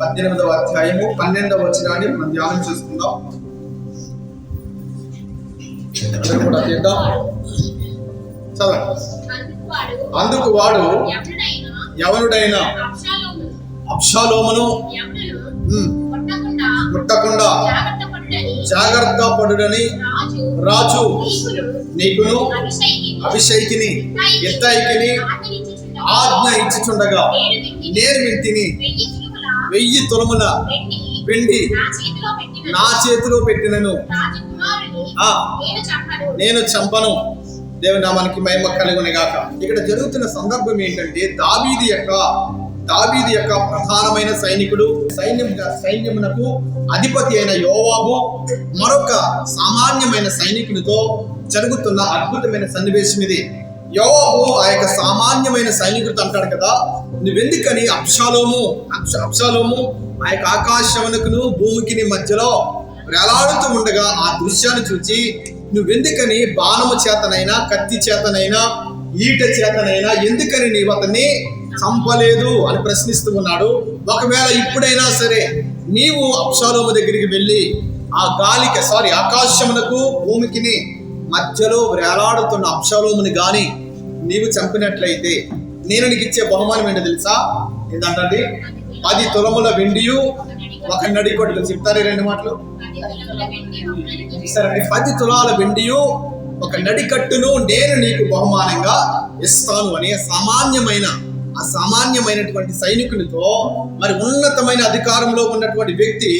పద్దెనిమిదవ అధ్యాయము పన్నెండవ వచనాన్ని మనం ధ్యానం చేసుకుందాం. కూడా చేద్దాం చదవండి. అందుకు వాడు ఎవరుడైనా అప్షాలోమును ముట్టకుండా జాగ్రత్త పడుడని రాజు నీకును అభిషేకిని అభిషేకిని ఎత్తైకిని ఆజ్ఞ ఇచ్చిచుండగా ఇచ్చుచుండగా నేను వింటిని. వెయ్యి చిలుకల తొలముల వెండి నా చేతిలో పెట్టినను. నేను చంపను. దేవనామానికి దేవుని నామానికి మహిమ కలుగుని గాక ఇక్కడ జరుగుతున్న సందర్భం ఏంటంటే దావీది యొక్క దావీది యొక్క ప్రధానమైన సైనికుడు సైన్యం సైన్యమునకు అధిపతి అయిన యోవాబు మరొక సామాన్యమైన సైనికునితో జరుగుతున్న అద్భుతమైన సన్నివేశం ఇది. యోబు ఆ యొక్క సామాన్యమైన సైనికుడితో అంటాడు కదా నువ్వెందుకని అప్షాలోము అప్షాలోము ఆ యొక్క ఆకాశమునకును భూమికిని మధ్యలో వేలాడుతూ ఉండగా ఆ దృశ్యాన్ని చూచి నువ్వెందుకని బాణము చేతనైనా కత్తి చేతనైనా ఈట చేతనైనా ఎందుకని నీవు అతన్ని చంపలేదు? అని ప్రశ్నిస్తూ ఉన్నాడు. ఒకవేళ ఇప్పుడైనా సరే నీవు అప్షాలోము దగ్గరికి వెళ్ళి ఆ గాలికి సారీ ఆకాశమునకు భూమికిని మధ్యలో వేలాడుతున్న అప్షాలోముని గాని నీవు చంపినట్లయితే నేను నీకు ఇచ్చే బహుమానం ఏంటో తెలుసా? ఏంటంటే పది తులముల వెండియు ఒక నడికొట్లు చెప్తారు రెండు మాటలు? సరే పది తులాల వెండియు ఒక నడికట్టును నేను నీకు బహుమానంగా ఇస్తాను అనే సామాన్యమైన అసామాన్యమైనటువంటి సైనికునితో మరి ఉన్నతమైన అధికారంలో ఉన్నటువంటి వ్యక్తి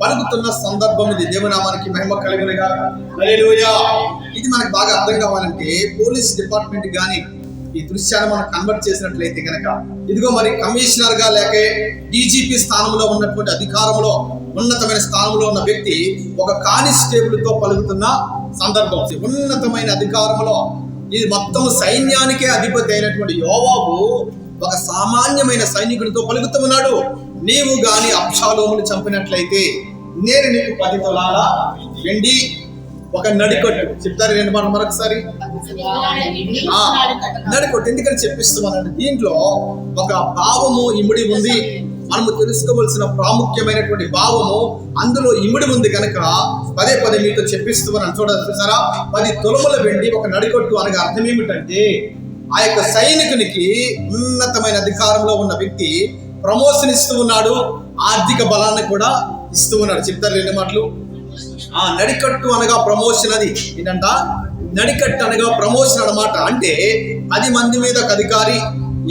పలుకుతున్న సందర్భం ఇది. దేవనామానికి మహిమ కలిగినగా ఇది మనకు బాగా అర్థం కావాలంటే పోలీస్ డిపార్ట్మెంట్ కానీ ఈ దృశ్యాన్ని మనం కన్వర్ట్ చేసినట్లయితే కనుక ఇదిగో మరి కమిషనర్గా లేక డీజీపీ స్థానంలో ఉన్నటువంటి అధికారంలో ఉన్నతమైన స్థానంలో ఉన్న వ్యక్తి ఒక కానిస్టేబుల్తో పలుకుతున్న సందర్భం. ఉన్నతమైన అధికారంలో ఇది మొత్తం సైన్యానికే అధిపతి అయినటువంటి యోవాబు ఒక సామాన్యమైన సైనికుడితో పలుకుతూ ఉన్నాడు. నీవు గాని అప్షాలోములు చంపినట్లయితే నేను నీకు పది తొలాల వెండి ఒక నడికట్టు చెప్తారు రెండు మనం మరొకసారి? ఆ, ఎందుకని చెప్పిస్తున్నానంటే దీంట్లో ఒక భావము ఇమిడి ఉంది. మనము తెలుసుకోవలసిన ప్రాముఖ్యమైనటువంటి భావము అందులో ఇమిడి ఉంది కనుక పదే పదే మీతో చెప్పిస్తున్నాను. చూడాలి చూసారా? పది తొలముల వెండి ఒక నడికొట్టు అనగా అర్థం ఏమిటంటే ఆ యొక్క సైనికునికి ఉన్నతమైన అధికారంలో ఉన్న వ్యక్తి ప్రమోషన్ ఇస్తూ ఉన్నాడు. ఆర్థిక బలాన్ని కూడా ఇస్తూ ఉన్నాడు. చెప్తారు రెండు మాటలు? ఆ నడికట్టు అనగా ప్రమోషన్ అది. ఏంటంట? నడికట్టు అనగా ప్రమోషన్ అనమాట అంటే పది మంది మీద ఒక అధికారి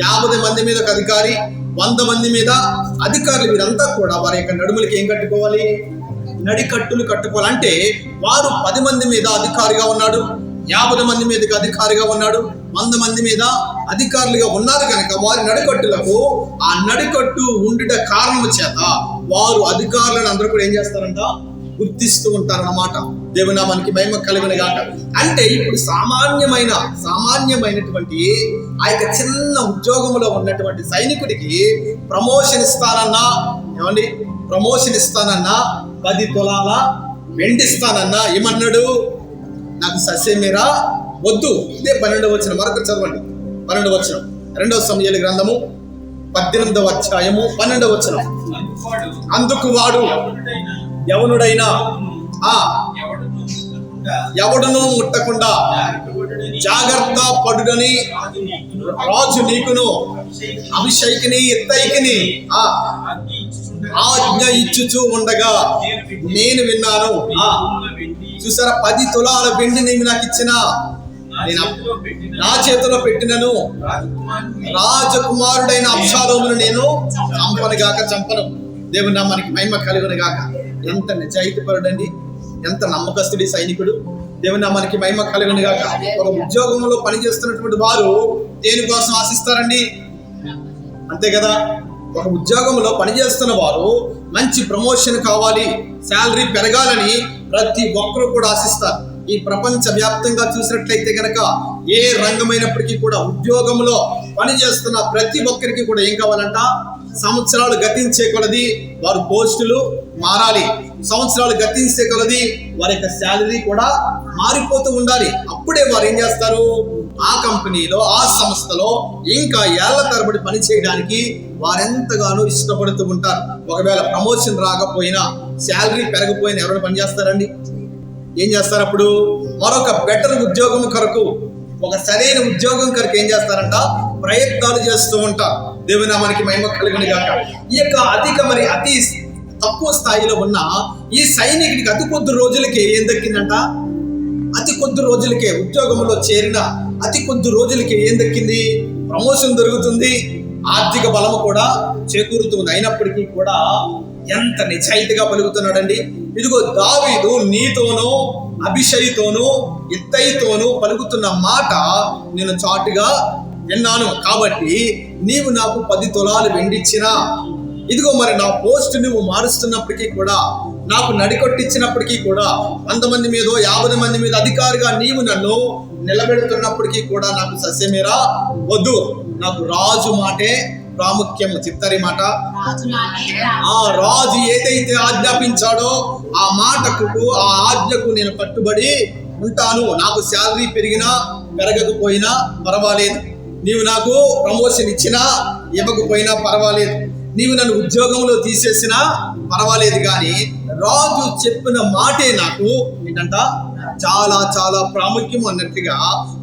యాభై మంది మీద ఒక అధికారి వంద మంది మీద అధికారులు వీరంతా కూడా వారి యొక్క నడుములకి ఏం కట్టుకోవాలి? నడికట్టులు కట్టుకోవాలి. అంటే వారు పది మంది మీద అధికారిగా ఉన్నాడు యాభై మంది మీదకి అధికారిగా ఉన్నాడు వంద మంది మీద అధికారులుగా ఉన్నారు కనుక వారి నడికట్టులకు ఆ నడికట్టు ఉండుట కారణం చేత వారు అధికారులను అందరూ కూడా ఏం చేస్తారంట? గుర్తిస్తూ ఉంటారన్నమాట. దేవునామానికి మహిమ కలిగిన గాక. అంటే ఇప్పుడు సామాన్యమైన సామాన్యమైనటువంటి ఆ యొక్క చిన్న ఉద్యోగంలో ఉన్నటువంటి సైనికుడికి ప్రమోషన్ ఇస్తానన్నా ఏమండి? ప్రమోషన్ ఇస్తానన్నా పది తులాల వెండిస్తానన్నా ఏమన్నాడు? నాకు సస్యమీరా వద్దు. ఇదే పన్నెండవ వచ్చిన మరొక చదవండి. పన్నెండవ వచ్చిన రెండవ సమయాల గ్రంథము పద్దెనిమిదవ అధ్యాయము పన్నెండవ వచ్చిన అందుకు వాడు యవనుడైనా. ఎవనుడైనా ఆ ఎవడను ముట్టకుండా జాగ్రత్త పడుడని రాజు నీకును రాజు అభిషేకిని ఎత్తైకిని ఆ ఆజ్ఞ ఇచ్చుచూ ఉండగా నేను విన్నాను. ఆ చూసారా పది తులాల వెండి నీవు నాకు ఇచ్చిన నా నేను చేతిలో నా చేతిలో పెట్టినను. రాజకుమారుడైన అప్షాలోమును నేను చంపను గాక చంపను. నా మనకి మహిమ కలుగును గాక. ఎంత నిజాయితీపరుడండి ఎంత నమ్మకస్తుడి సైనికుడు. దేవుని మనకి మహిమ కలుగును గాక. ఒక ఉద్యోగంలో పనిచేస్తున్నటువంటి వారు దేనికోసం ఆశిస్తారండి? అంతే కదా? ఒక ఉద్యోగంలో పనిచేస్తున్న వారు మంచి ప్రమోషన్ కావాలి శాలరీ పెరగాలని ప్రతి ఒక్కరు కూడా ఆశిస్తారు. ఈ ప్రపంచ వ్యాప్తంగా చూసినట్లయితే కనుక ఏ రంగమైనప్పటికీ కూడా ఉద్యోగంలో పనిచేస్తున్న ప్రతి ఒక్కరికి కూడా ఏం కావాలంట? సంవత్సరాలు గతించే కొలది వారు పోస్టులు మారాలి. సంవత్సరాలు గతించే కొలది వారి యొక్క శాలరీ కూడా మారిపోతూ ఉండాలి. అప్పుడే వారు ఏం చేస్తారు? ఆ కంపెనీలో ఆ సంస్థలో ఇంకా ఏళ్ళ తరబడి పని చేయడానికి వారెంతగానో ఇష్టపడుతూ ఉంటారు. ఒకవేళ ప్రమోషన్ రాకపోయినా శాలరీ పెరగపోయినా ఎవరైనా పనిచేస్తారండి ఏం చేస్తారు అప్పుడు? మరొక బెటర్ ఉద్యోగం కొరకు ఒక సరైన ఉద్యోగం కొరకు ఏం చేస్తారంట? ప్రయత్నాలు చేస్తూ ఉంటారు. దేవుని మనకి మహిమ కలుగుని కాక ఈ యొక్క అధిక మరి అతి తక్కువ స్థాయిలో ఉన్న ఈ సైనికుడికి అతి కొద్ది రోజులకి ఏం దక్కిందంట? అతి కొద్ది రోజులకే ఉద్యోగంలో చేరిన అతి కొద్ది రోజులకి ఏం దక్కింది? ప్రమోషన్ దొరుకుతుంది. ఆర్థిక బలము కూడా చేకూరుతుంది. అయినప్పటికీ కూడా ఎంత నిజాయితీగా పలుకుతున్నాడండి? ఇదిగో దావీదు నీతోనూ అభిషయ్తోనూ ఇత్తయితోనూ పలుకుతున్న మాట నేను చాటుగా విన్నాను. కాబట్టి నీవు నాకు పది తులాలు వెండిచ్చినా ఇదిగో మరి నా పోస్ట్ నువ్వు మారుస్తున్నప్పటికీ కూడా నాకు నడికొట్టించినప్పటికీ కూడా వంద మంది మీద యాభై మంది మీద అధికారిగా నీవు నన్ను నిలబెడుతున్నప్పటికీ కూడా నాకు సస్యమేరా? వద్దు. నాకు రాజు మాటే ప్రాముఖ్యము చెప్తారు మాట. ఆ రాజు ఏదైతే ఆజ్ఞాపించాడో ఆ మాటకు ఆ ఆజ్ఞకు నేను కట్టుబడి ఉంటాను. నాకు శాలరీ పెరిగినా పెరగకపోయినా పర్వాలేదు. నీవు నాకు ప్రమోషన్ ఇచ్చినా ఇవ్వకపోయినా పర్వాలేదు. నీవు నన్ను ఉద్యోగంలో తీసేసినా పర్వాలేదు. కానీ రాజు చెప్పిన మాటే నాకు ఏంటంట? చాలా చాలా ప్రాముఖ్యం అన్నట్టుగా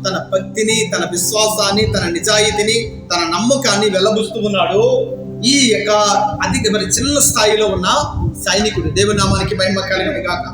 తన భక్తిని తన విశ్వాసాన్ని తన నిజాయితీని తన నమ్మకాన్ని వెల్లబుస్తూ ఉన్నాడు. ఈ యొక్క అధిక మరి చిన్న స్థాయిలో ఉన్న సైనికుడు. దేవునామానికి మహిమ కలిగిన కాక